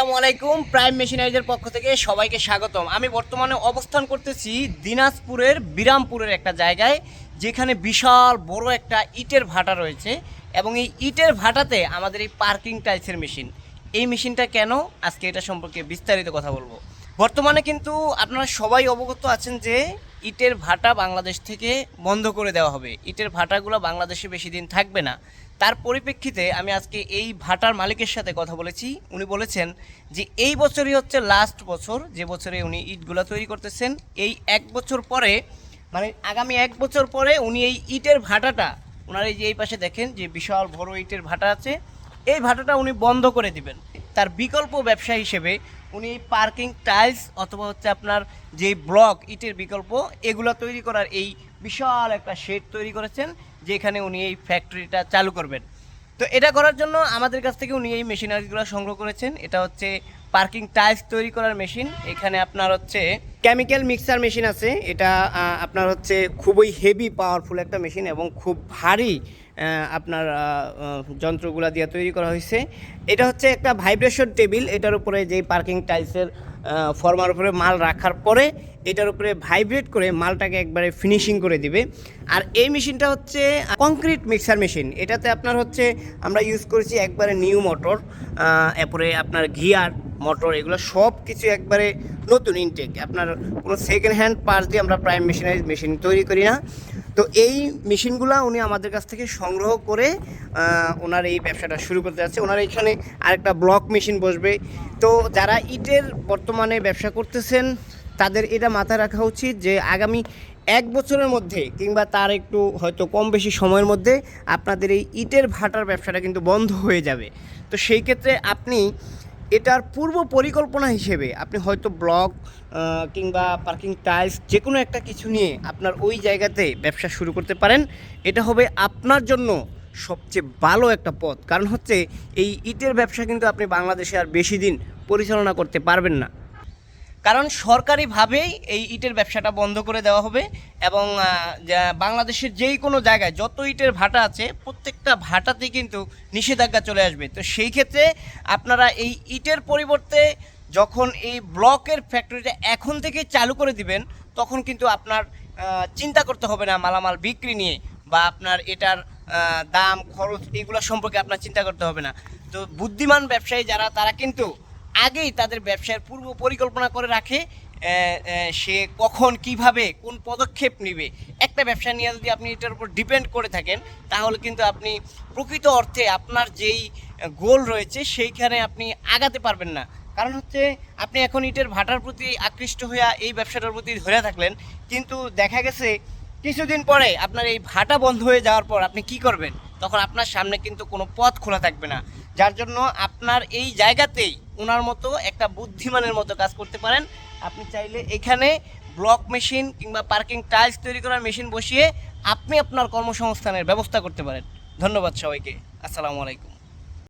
আসসালামু আলাইকুম প্রাইম মেশিনারিজের পক্ষ থেকে সবাইকে স্বাগতম। আমি বর্তমানে অবস্থান করতেছি দিনাজপুরের, বিরামপুরের একটা জায়গায়, যেখানে বিশাল বড় একটা ইটের ভাটা রয়েছে এবং এই ইটের ভাটাতে আমাদের এই পার্কিং টাইলসের মেশিন এই মেশিনটা কেন? আজকে এটা সম্পর্কে বিস্তারিত কথা বলব। বর্তমানে কিন্তু আপনারা সবাই অবগত আছেন যে ইটের ভাটা বাংলাদেশ থেকে বন্ধ করে দেওয়া হবে। ইটের ভাটাগুলো বাংলাদেশে বেশি দিন থাকবে না। তার পরিপ্রেক্ষিতে আমি আজকে এই ভাটার মালিকের সাথে কথা বলেছি। উনি বলেছেন যে, এই বছরই হচ্ছে লাস্ট বছর। যে বছরে উনি ইটগুলো তৈরি করতেছেন, এই এক বছর পরে মানে আগামী এক বছর পরে উনি এই ইটের ভাটাটা ওনার এই যে এই পাশে দেখেন যে বিশাল বড় ইটের ভাটা আছে, এই ভাটাটা উনি বন্ধ করে দিবেন। তার বিকল্প ব্যবসা হিসেবে উনি পার্কিং টাইলস অথবা হচ্ছে আপনার যে ব্লক ইটের বিকল্প, এগুলো তৈরি করার এই বিশাল একটা শেড তৈরি করেছেন, যেখানে উনি এই ফ্যাক্টরিটা চালু করবেন। তো এটা করার জন্য আমাদের কাছ থেকে উনি এই মেশিনারিগুলো সংগ্রহ করেছেন। এটা হচ্ছে পার্কিং টাইলস তৈরি করার মেশিন। এখানে আপনার হচ্ছে কেমিক্যাল মিক্সার মেশিন আছে। এটা আপনার হচ্ছে খুবই হেভি পাওয়ারফুল একটা মেশিন এবং খুব ভারী আপনার যন্ত্রগুলা দিয়ে তৈরি করা হয়েছে। এটা হচ্ছে একটা ভাইব্রেশন টেবিল এটার উপরে যে পার্কিং টাইলসের ফর্মার উপরে মাল রাখার পরে এটার উপরে ভাইব্রেট করে মালটাকে একবারে ফিনিশিং করে দিবে। আর এই মেশিনটা হচ্ছে কংক্রিট মিক্সার মেশিন এটাতে আপনার হচ্ছে, আমরা ইউজ করেছি একবারে নিউ মোটর এরপরে আপনার গিয়ার মোটর এগুলো সব কিছু একবারে নতুন ইনটেক আপনার কোনো সেকেন্ড হ্যান্ড পার্টস দিয়ে আমরা প্রাইম মেশিনারি মেশিন তৈরি করি না। তো এই মেশিনগুলো উনি আমাদের কাছ থেকে সংগ্রহ করে ওনার এই ব্যবসাটা শুরু করতে যাচ্ছে। ওনার এখানে আরেকটা ব্লক মেশিন বসবে। তো যারা ইটের বর্তমানে ব্যবসা করতেছেন, তাদের এটা মাথায় রাখা উচিত যে আগামী এক বছরের মধ্যে কিংবা তার একটু হয়তো কম বেশি সময়ের মধ্যে আপনাদের এই ইটের ভাটার ব্যবসাটা কিন্তু বন্ধ হয়ে যাবে। তো সেই ক্ষেত্রে আপনি এটার পূর্ব পরিকল্পনা হিসেবে আপনি হয়তো ব্লক কিংবা পার্কিং টাইলস যে কোনো একটা কিছু নিয়ে আপনার ওই জায়গাতে ব্যবসা শুরু করতে পারেন। এটা হবে আপনার জন্য সবচেয়ে ভালো একটা পথ। কারণ হচ্ছে এই ইটের ব্যবসা কিন্তু আপনি বাংলাদেশে আর বেশি দিন পরিচালনা করতে পারবেন না। কারণ সরকারিভাবেই এই ইটের ব্যবসাটা বন্ধ করে দেওয়া হবে এবং বাংলাদেশের যেই কোনো জায়গায় যত ইটের ভাটা আছে প্রত্যেকটা ভাটাতেই কিন্তু নিষেধাজ্ঞা চলে আসবে। তো সেই ক্ষেত্রে আপনারা এই ইটের পরিবর্তে যখন এই ব্লকের ফ্যাক্টরিটা এখন থেকে চালু করে দিবেন, তখন কিন্তু আপনার চিন্তা করতে হবে না মালামাল বিক্রি নিয়ে বা আপনার এটার দাম, খরচ এগুলো সম্পর্কে আপনার চিন্তা করতে হবে না। তো বুদ্ধিমান ব্যবসায়ী যারা, তারা কিন্তু আগেই তাদের ব্যবসার পূর্ব পরিকল্পনা করে রাখে সে কখন কীভাবে কোন পদক্ষেপ নেবে। একটা ব্যবসা নিয়ে যদি আপনি এটার উপর ডিপেন্ড করে থাকেন, তাহলে কিন্তু আপনি প্রকৃত অর্থে আপনার যেই গোল রয়েছে, সেইখানে আপনি আগাতে পারবেন না। কারণ হচ্ছে, আপনি এখন ইটের ভাটার প্রতি আকৃষ্ট হয়ে এই ব্যবসাটার প্রতি ধরে থাকলেন, কিন্তু দেখা গেছে, কিছুদিন পরে আপনার এই ভাটা বন্ধ হয়ে যাওয়ার পর আপনি কি করবেন? তখন আপনার সামনে কিন্তু কোনো পথ খোলা থাকবে না। যার জন্য আপনার এই জায়গাতেই ওনার মতো একটা বুদ্ধিমানের মতো কাজ করতে পারেন। আপনি চাইলে এখানে ব্লক মেশিন কিংবা পার্কিং টাইলস তৈরি করার মেশিন বসিয়ে আপনি আপনার কর্মসংস্থানের ব্যবস্থা করতে পারেন। ধন্যবাদ সবাইকে। আসসালামু আলাইকুম।